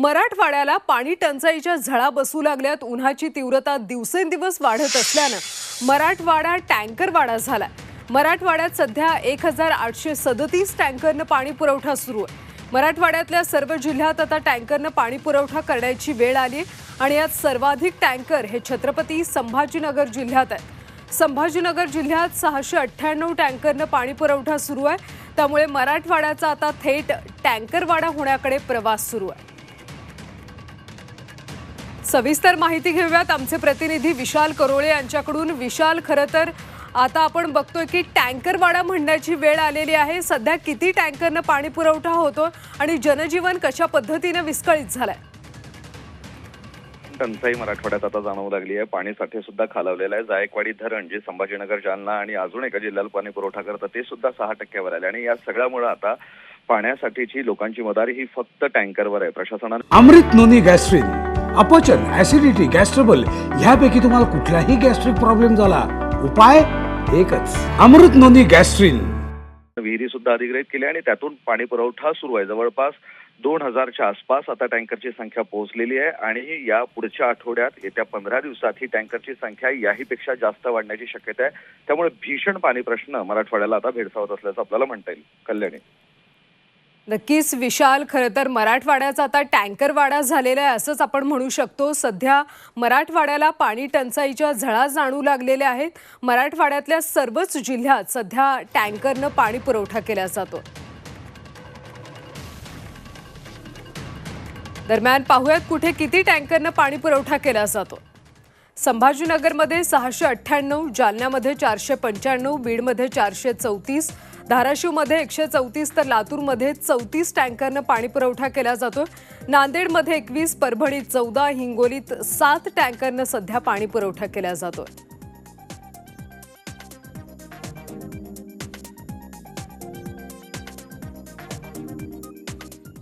मराठवाड्याला पाणी टंचाईच्या झळा बसू लागल्यात. उन्हाची तीव्रता दिवसेंदिवस वाढत असल्यानं मराठवाडा टँकरवाडा झाला मराठवाड्यात सध्या एक हजार आठशे सदतीस टँकरनं पाणी पुरवठा सुरू आहे. मराठवाड्यातल्या सर्व जिल्ह्यात आता टँकरनं पाणी पुरवठा करण्याची वेळ आली आणि यात सर्वाधिक टँकर हे छत्रपती संभाजीनगर जिल्ह्यात आहेत. संभाजीनगर जिल्ह्यात सहाशे अठ्ठ्याण्णव टँकरनं पाणी पुरवठा सुरू आहे. त्यामुळे मराठवाड्याचा आता थेट टँकरवाडा होण्याकडे प्रवास सुरू आहे. सविस्तर माहिती घेऊयात. आमचे प्रतिनिधी विशाल करोळे यांच्याकडून. विशाल खरं तर आता आपण बघतोय की टँकरवाडा म्हणण्याची वेळ आलेली आहे. सध्या किती टँकरनं पाणी पुरवठा होतो आणि जनजीवन कशा पद्धतीनं विस्कळीत झालंय? टंचाई मराठवाड्यात आता जाणवू लागली आहे. पाणी साठे सुद्धा खालावलेलं आहे. जायकवाडी धरण जे संभाजीनगर जालना आणि अजून एका जिल्ह्याला पाणी पुरवठा करतं ते सुद्धा सहा टक्क्यावर आले. आणि या सगळ्यामुळे आता पाण्यासाठीची लोकांची मदारी ही फक्त टँकरवर आहे. प्रशासनाने अमृत नोनी गॅस्ट्रिन अपचन ऍसिडिटी गॅस्ट्रबल ह्यापैकी तुम्हाला कुठलाही गॅस्ट्रिक प्रॉब्लेम झाला. उपाय एकच. अमृत नोंदी गॅस्ट्रिन विहिरी सुद्धा अधिग्रहित केल्या आणि त्यातून पाणी पुरवठा सुरू आहे. जवळपास दोन हजारच्या आसपास आता टँकरची संख्या पोहोचलेली आहे आणि या पुढच्या आठवड्यात येत्या पंधरा दिवसात ही टँकरची संख्या याहीपेक्षा जास्त वाढण्याची शक्यता आहे. त्यामुळे भीषण पाणी प्रश्न मराठवाड्याला आता भेडसावत असल्याचं आपल्याला म्हणता येईल. कल्याणी. नक्कीच विशाल खरं तर मराठवाड्याचा आता टँकरवाडा झालेला आहे असंच आपण म्हणू शकतो. सध्या मराठवाड्याला पाणी टंचाईच्या झळा जाणू लागलेल्या आहेत. मराठवाड्यातल्या सर्वच जिल्ह्यात सध्या टँकरनं पाणी पुरवठा केला जातो. दरम्यान पाहूयात कुठे किती टँकरनं पाणी पुरवठा केला जातो. संभाजीनगरमध्ये सहाशे अठ्ठ्याण्णव जालन्यामध्ये चारशे पंच्याण्णव बीडमध्ये चारशे चौतीस धाराशिवमध्ये एकशे चौतीस तर लातूरमध्ये चौतीस टँकरनं पाणीपुरवठा केला जातो नांदेडमध्ये एकवीस परभणीत चौदा हिंगोलीत सात टँकरनं सध्या पाणीपुरवठा केला जातोय.